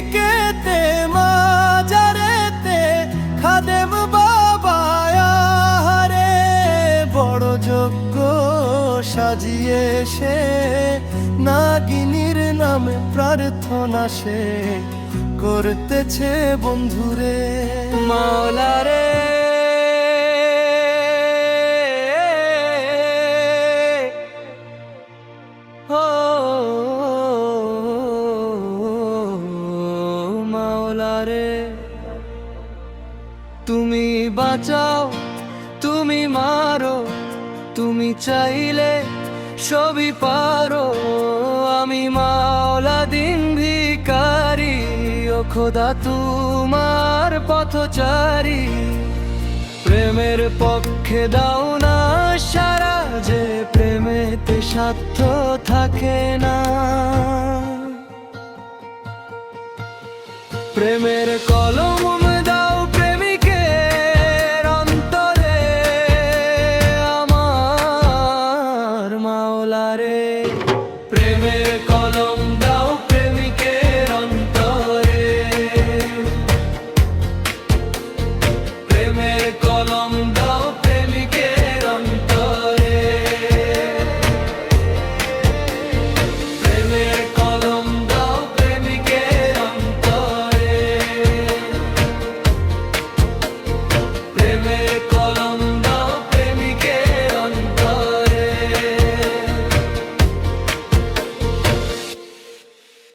শিকেতে মাজারেতে খাদেম বাবা রে বড় যোগ্য সাজিয়ে সে, নাগিনীর নামে প্রার্থনা সে, করতেছে বন্ধুরে। মাওলারে মাওলা রে তুমি বাঁচাও, তুমি মারো, তুমি চাইলে সবই পারো। আমি মাওলা দিন ভিকারি ও খোদা তোমার পথচারী। প্রেমের পক্ষে দাও না সারা, যে প্রেমেতে স্বার্থ থাকে না। প্রেমের কলম